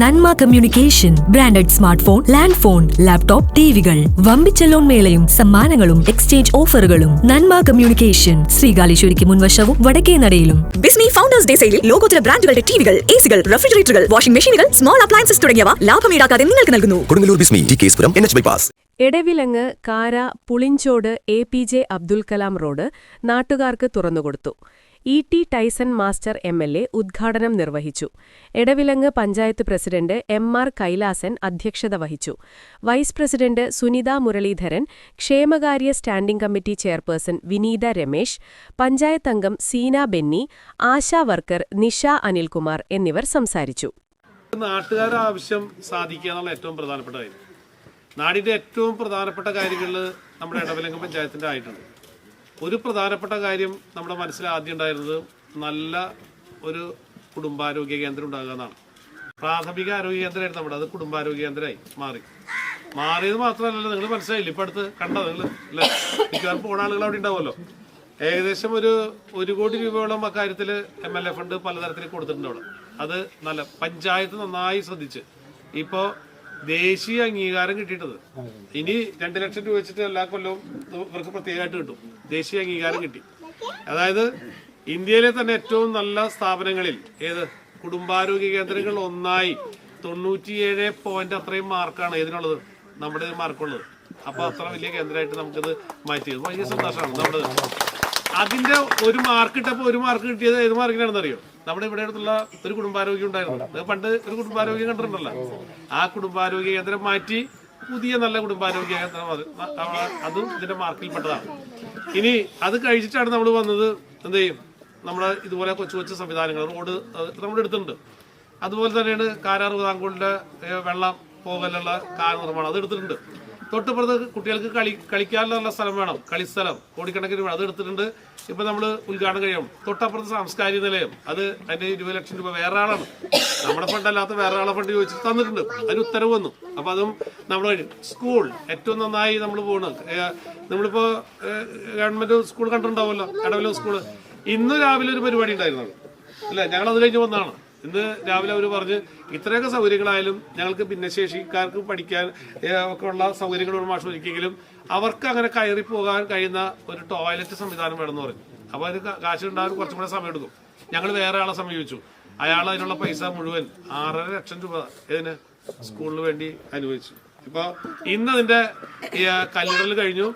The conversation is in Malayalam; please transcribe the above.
Nanma communication branded smart phone land phone laptop ടിവികൾ. വമ്പിച്ച ലോൺ മേളയും സമ്മാനങ്ങളും എക്സ്ചേഞ്ച് ഓഫറുകളും. നന്മ കമ്മ്യൂണിക്കേഷൻ ശ്രീകാലേശ്വരിക്ക് മുൻവശവും വടക്കേ നടയിലും. ബിസ്മി ഫൗണ്ടേഴ്സ് ഡേ സെയിലിൽ ലോകോത്തര ബ്രാൻഡുകളുടെ ടിവികൾ എസികൾ സികൾ റെഫ്രിജറേറ്ററുകൾ വാഷിംഗ് മെഷീനുകൾ സ്മോൾ അപ്ലയൻസസ് തുടങ്ങിയവ ലാഭം ഈടാക്കാതെ നിങ്ങൾക്ക് നൽകുന്നു. Kodungallur Bismi T കേസ്പുരം N H bypass. Edavilangu Kara Pulinchode A P J Abdul Kalam road നാട്ടുകാർക്ക് തുറന്നുകൊടുത്തു. E T Tyson master M L A ഉദ്ഘാടനം നിർവഹിച്ചു. Edavilangu panchayat president M R Kailasan അധ്യക്ഷത വഹിച്ചു. വൈസ് പ്രസിഡന്റ് സുനിത മുരളീധരൻ ക്ഷേമകാര്യ standing committee chairperson Vineetha Ramesh panchayat അംഗം സീന ബെന്നി ആശാ വർക്കർ നിഷ അനിൽകുമാർ എന്നിവർ സംസാരിച്ചു. നാട്ടുകാരുടെ ആവശ്യം സാധിക്കുക ഏറ്റവും പ്രധാനപ്പെട്ട കാര്യം. നാടിന്റെ ഏറ്റവും പ്രധാനപ്പെട്ട കാര്യങ്ങളിൽ നമ്മുടെ ഇടവിലങ്ങ് പഞ്ചായത്തിന്റെ ആയിട്ടുണ്ട്. ഒരു പ്രധാനപ്പെട്ട കാര്യം നമ്മുടെ മനസ്സിൽ ആദ്യം ഉണ്ടായിരുന്നത് നല്ല ഒരു കുടുംബാരോഗ്യ കേന്ദ്രം ഉണ്ടാകുക എന്നാണ്. പ്രാഥമിക ആരോഗ്യ കേന്ദ്രമായിരുന്നു നമ്മുടെ അത് കുടുംബാരോഗ്യ കേന്ദ്രമായി മാറി. മാറിയത് മാത്രമല്ല നിങ്ങൾ മനസ്സിലായില്ല? ഇപ്പൊ അടുത്ത് കണ്ടോ നിങ്ങൾ അല്ലേ? മിക്കവാറും പോണ ആളുകൾ അവിടെ ഉണ്ടാവുമല്ലോ. ഏകദേശം ഒരു ഒരു കോടി രൂപയോളം അക്കാര്യത്തിൽ എം എൽ എ ഫണ്ട് പലതരത്തിൽ കൊടുത്തിട്ടുണ്ട് അവിടെ. അത് നല്ല പഞ്ചായത്ത് നന്നായി ശ്രദ്ധിച്ച്. ഇപ്പോ ദേശീയ അംഗീകാരം കിട്ടിയിട്ടത്. ഇനി രണ്ട് ലക്ഷം രൂപ വെച്ചിട്ട് എല്ലാ കൊല്ലവും ഇവർക്ക് പ്രത്യേകമായിട്ട് കിട്ടും. ദേശീയ അംഗീകാരം കിട്ടി. അതായത് ഇന്ത്യയിലെ തന്നെ ഏറ്റവും നല്ല സ്ഥാപനങ്ങളിൽ ഏത്? കുടുംബാരോഗ്യ കേന്ദ്രങ്ങൾ ഒന്നായി തൊണ്ണൂറ്റിയേഴ് പോയിന്റ് അത്രയും മാർക്കാണ് ഇതിനുള്ളത് നമ്മുടെ മാർക്കുള്ളത്. അപ്പൊ അത്ര വലിയ കേന്ദ്രമായിട്ട് നമുക്കിത് മാറ്റിയത് വലിയ സന്തോഷമാണ്. നമ്മുടെ അതിന്റെ ഒരു മാർക്ക് ഇട്ടപ്പോ ഒരു മാർക്ക് കിട്ടിയത് ഏത് മാർക്കിനാണെന്ന് അറിയോ? നമ്മുടെ ഇവിടെ അടുത്തുള്ള ഒരു കുടുംബാരോഗ്യം ഉണ്ടായിരുന്നു. പണ്ട് ഒരു കുടുംബാരോഗ്യം കണ്ടിട്ടുണ്ടല്ലോ. ആ കുടുംബാരോഗ്യ കേന്ദ്രം മാറ്റി പുതിയ നല്ല കുടുംബാരോഗ്യ കേന്ദ്രം അത് ഇതിന്റെ മാർക്കിൽപ്പെട്ടതാണ് ഇനി അത് കഴിച്ചിട്ടാണ് നമ്മൾ വന്നത് എന്ത് ചെയ്യും? നമ്മുടെ ഇതുപോലെ കൊച്ചു കൊച്ചു സംവിധാനങ്ങൾ റോഡ് നമ്മുടെ അടുത്തുണ്ട്. അതുപോലെ തന്നെയാണ് കാരാർ താങ്കളുടെ വെള്ളം പോകലുള്ള കാർ നിർമ്മാണം അത് എടുത്തിട്ടുണ്ട്. തൊട്ടുപുറത്ത് കുട്ടികൾക്ക് കളി കളിക്കാനുള്ള സ്ഥലം വേണം. കളിസ്ഥലം. കോടിക്കണക്കിന് വേണം അത് എടുത്തിട്ടുണ്ട്. ഇപ്പം നമ്മൾ ഉദ്ഘാടനം കഴിയണം തൊട്ടപ്പുറത്ത് സാംസ്കാരിക നിലയം. അത് അതിന്റെ ഇരുപത് ലക്ഷം രൂപ വേറെ ആളാണ് നമ്മുടെ ഫണ്ട് അല്ലാത്ത വേറെ ആളെ ഫണ്ട് ചോദിച്ചിട്ട് തന്നിട്ടുണ്ട്. അതിന് ഉത്തരവ് വന്നു. അപ്പം അതും നമ്മുടെ സ്കൂൾ ഏറ്റവും നന്നായി നമ്മൾ പോകണം നമ്മളിപ്പോൾ ഗവൺമെന്റ് സ്കൂൾ കണ്ടിട്ടുണ്ടാവുമല്ലോ. ഇടവല സ്കൂൾ ഇന്ന് രാവിലെ ഒരു പരിപാടി ഉണ്ടായിരുന്നു അല്ല? ഞങ്ങൾ അത് കഴിഞ്ഞ് വന്നതാണ്. ഇന്ന് രാവിലെ അവർ പറഞ്ഞ് ഇത്രയൊക്കെ സൗകര്യങ്ങളായാലും ഞങ്ങൾക്ക് ഭിന്നശേഷിക്കാർക്ക് പഠിക്കാൻ ഒക്കെ ഉള്ള സൗകര്യങ്ങൾ ഒരു മാഷം ഒരുക്കിയെങ്കിലും അവർക്ക് അങ്ങനെ കയറി പോകാൻ കഴിയുന്ന ഒരു ടോയ്ലറ്റ് സംവിധാനം വേണമെന്ന് പറഞ്ഞു. അപ്പൊ അതിന് കാ- കാശ് ഉണ്ടാകാൻ കുറച്ചും കൂടെ സമയം എടുക്കും ഞങ്ങൾ വേറെ ആളെ സമീപിച്ചു. അയാൾ അതിനുള്ള പൈസ മുഴുവൻ ആറര ലക്ഷം രൂപ ഇതിന് സ്കൂളിന് വേണ്ടി അനുവദിച്ചു. ഇപ്പൊ ഇന്ന് അതിന്റെ ഈ, കല്ലിടൽ കഴിഞ്ഞു.